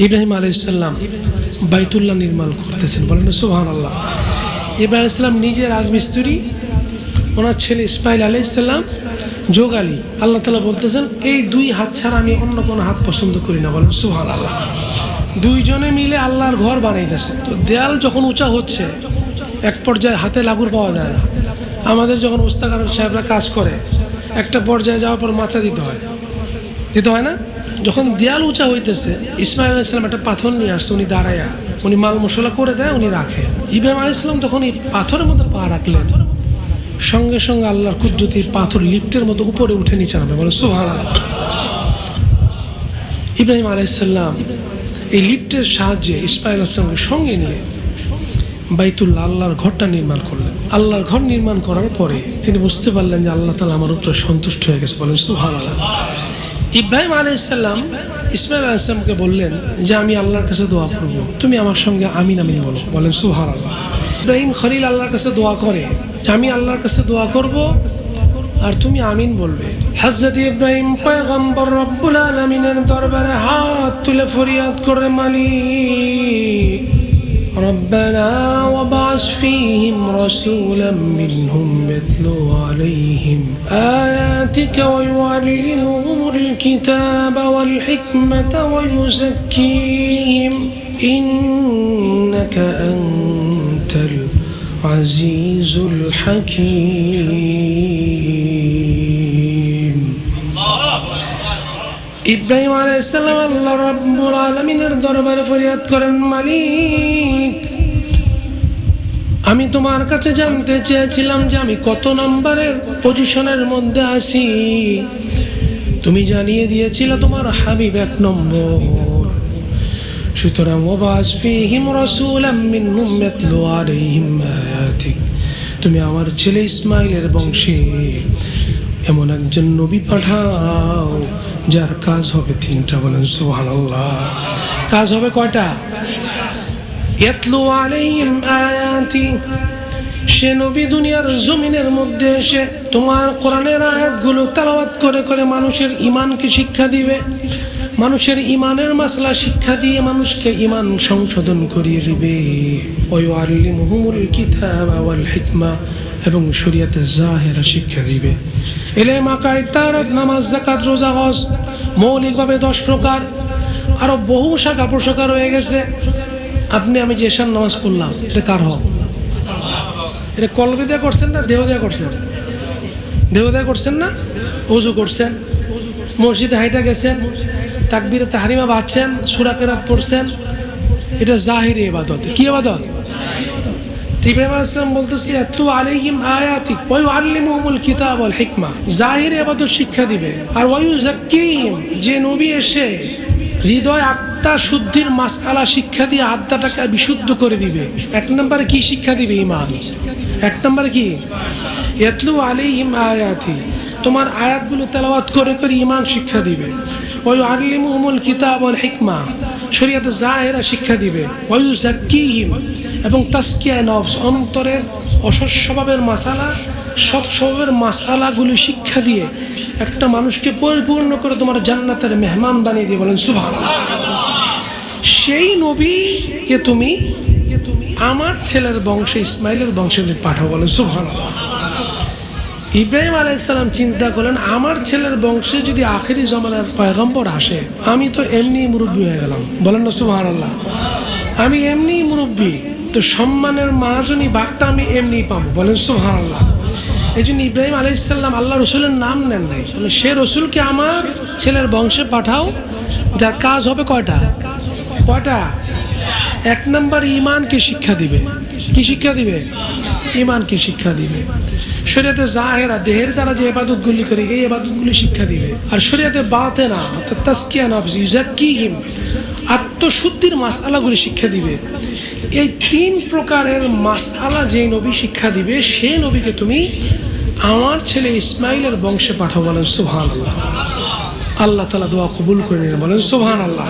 ইব্রাহিম আলাইসাল্লাম বাইতুল্লাহ নির্মাণ করতেছেন। বলেন সোহান আল্লাহ ইব্রাহিম ইসলাম নিজে রাজমিস্ত্রি, ওনার ছেলে ইসমাইল আলাইসাল্লাম যোগ আলী আল্লাহ তালা বলতেছেন, এই দুই হাত ছাড়া আমি অন্য কোনো হাত পছন্দ করি না। বলেন সোহান আল্লাহ দুইজনে মিলে আল্লাহর ঘর বানাইতেছে। তো দেয়াল যখন উঁচা হচ্ছে, এক পর্যায়ে হাতে লাগুর পাওয়া যায় না। আমাদের যখন ওস্তাকার সাহেবরা কাজ করে, একটা পর্যায়ে যাওয়ার পর মাছা দিতে হয়। দিতে হয় না? যখন দেয়াল উঁচা হইতেছে, ইসমাইল আলাইসালাম একটা পাথর নিয়ে আসছে, উনি দাঁড়াইয়া, উনি মাল মশলা করে দেয়, উনি রাখে। ইব্রাহিম আলাইসালাম তখন এই পাথরের মতো পা রাখলেন। সঙ্গে সঙ্গে আল্লাহর কুদ্রতি পাথর লিফটের মতো উপরে উঠে নিচে নামে, বলে সুহান ইব্রাহিম আলাইসাল্লাম এই লিফটের সাহায্যে ইসমাইল আসলামকে সঙ্গে নিয়ে বাইতুল্লাহ আল্লাহর ঘরটা নির্মাণ করলেন। আল্লাহর ঘর নির্মাণ করার পরে তিনি বুঝতে পারলেন যে আল্লাহ তালা আমার উপরে সন্তুষ্ট হয়ে গেছে, বলেন সুহান আল্লাহ ইব্রাহিম আলাইসাল্লাম ইসমাইল আলাইসালামকে বললেন যে, আমি আল্লাহর কাছে দোয়া করব। তুমি আমার সঙ্গে আমিন আমিন বলো। বলেন সুহার আল্লাহ ইব্রাহিম খলিল আল্লাহর কাছে দোয়া করে, আমি আল্লাহর কাছে দোয়া করব আর তুমি আমিন বলবে। হজরত ইব্রাহিম পয়গম্বর রব্বুল আলমিনের দরবারে হাত তুলে ফরিয়াদ করে মালিক। ربنا وابعث فيهم رسولا منهم يتلو عليهم آياتك ويعلمهم الكتاب والحكمة ويزكيهم إنك أنت العزيز الحكيم ইব্রাহিম আলাইসাল্লাম আল্লাহ রাব্বুল আলমিনের দরবারে ফরিয়াদ করেন মালিক আমি তোমার কাছে জানতে চেয়েছিলাম যে আমি কত নম্বরের পজিশনের মধ্যে আছি। তুমি জানিয়ে দিয়েছিলে তোমার হাবিব এক নম্বর। সুতরাং তুমি আমার ছেলে ইসমাইলের বংশে। এমন একজন নবী পাঠাও, যার কাজ হবে তিনটা। বলেন সুবহানাল্লাহ। কাজ হবে কয়টা? ইয়াতলু আলাইহিম আয়াতি সে নবী দুনিয়ার জমিনের মধ্যে এসে তোমার কোরআনের আয়াতগুলো তেলাওয়াত করে করে মানুষের ইমানকে শিক্ষা দিবে। মানুষের ইমানের মাসলা শিক্ষা দিয়ে মানুষকে ইমান সংশোধন করিয়ে দিবে। ওই আল্লিমুহুমুল কিতাব ওয়াল হিকমা এবং শরীয়তে জাহেরা শিক্ষা দিবে। এলে মাকায় তারাত, নামাজ জাকাত রোজা, হজ মৌলিকভাবে দশ প্রকার। আরও বহু শাখা প্রশাখা রয়ে গেছে। আপনি, আমি যে এশার নামাজ পড়লাম, এটা কার হক? এটা কলবে দেয়া করছেন না, দেহ দেয়া করছেন? দেহ দেয়া করছেন না? উজু করছেন? মসজিদে হাইটা গেছেন? তাকবিরে তাহারিমা বাঁচছেন সুরাকেরাত পড়ছেন? এটা জাহিরি এবাদত কি এবাদত ইব্রাহিম আসলাম বলতেছে, এত আলাইহিম আয়াতিক ওয়ায়ু আল্লিমুহুমুল কিতাব ওয়াল হিকমা। জাহির এবাদত শিক্ষা দিবে। আর ওয়ায়ু জাক্কিম যে নবী এসে হৃদয় আত্মা শুদ্ধির মাসআলা শিক্ষা দিয়ে আত্মাটাকে বিশুদ্ধ করে দিবে। এক নম্বরে কি শিক্ষা দিবে ইমান এক নম্বরে কি? এতলু আলাইহিম আয়াতি। তোমার আয়াতগুলো তেলাওয়াত করে করে ইমান শিক্ষা দিবে। ওই আলিমুল কিতাব ওয়াল হিকমা। শরীয়তে জাহেরা শিক্ষা দিবে। ওয়ু জাক্কিহিম এবং তাস্কিয়া নফস, অন্তরের অসৎ স্বভাবের মাসালা সৎ স্বভাবের মাসালাগুলি শিক্ষা দিয়ে একটা মানুষকে পরিপূর্ণ করে তোমার জান্নাতের মেহমান বানিয়ে দিয়ে বলেন সুভান সেই নবীকে তুমি আমার ছেলের বংশে, ইসমাইলের বংশে পাঠাও বলেন সুভান ইব্রাহিম আলাইসালাম চিন্তা করলেন, আমার ছেলের বংশে যদি আখেরি জমানার পয়গম্বর আসে, আমি তো এমনি মুরব্বী হয়ে গেলাম। বলেন না সুবাহ আল্লাহ আমি এমনি মুরব্বী, তো সম্মানের মাহাজনী বাঘটা আমি এমনি পাবো। বলেন সুহান আল্লাহ এই জন্য ইব্রাহিম আলাইসাল্লাম আল্লাহ রসুলের নাম নেন নাই। সে রসুলকে আমার ছেলের বংশে পাঠাও, যার কাজ হবে কয়টা? কয়টা এক নম্বর ইমানকে শিক্ষা দিবে। কি শিক্ষা দিবে? ইমানকে শিক্ষা দিবে। শরীয়তে জাহেরা দেহের দ্বারা যে এবাদতগুলি করে, এই এবাদতগুলি শিক্ষা দিবে। আর শরীয়তে বাতে না অর্থাৎ তাস্কিয়া নফস ইউজাক্কিহিম আত্মশুদ্ধির মাসআলাগুলি শিক্ষা দিবে। এই তিন প্রকারের মাসআলা যে নবী শিক্ষা দিবে, সে নবীকে তুমি আমার ছেলে ইসমাইলের বংশে পাঠাও বলেন সুবহান আল্লাহ আল্লাহ তালা দোয়া কবুল করে নিলেন বলেন সুবহান আল্লাহ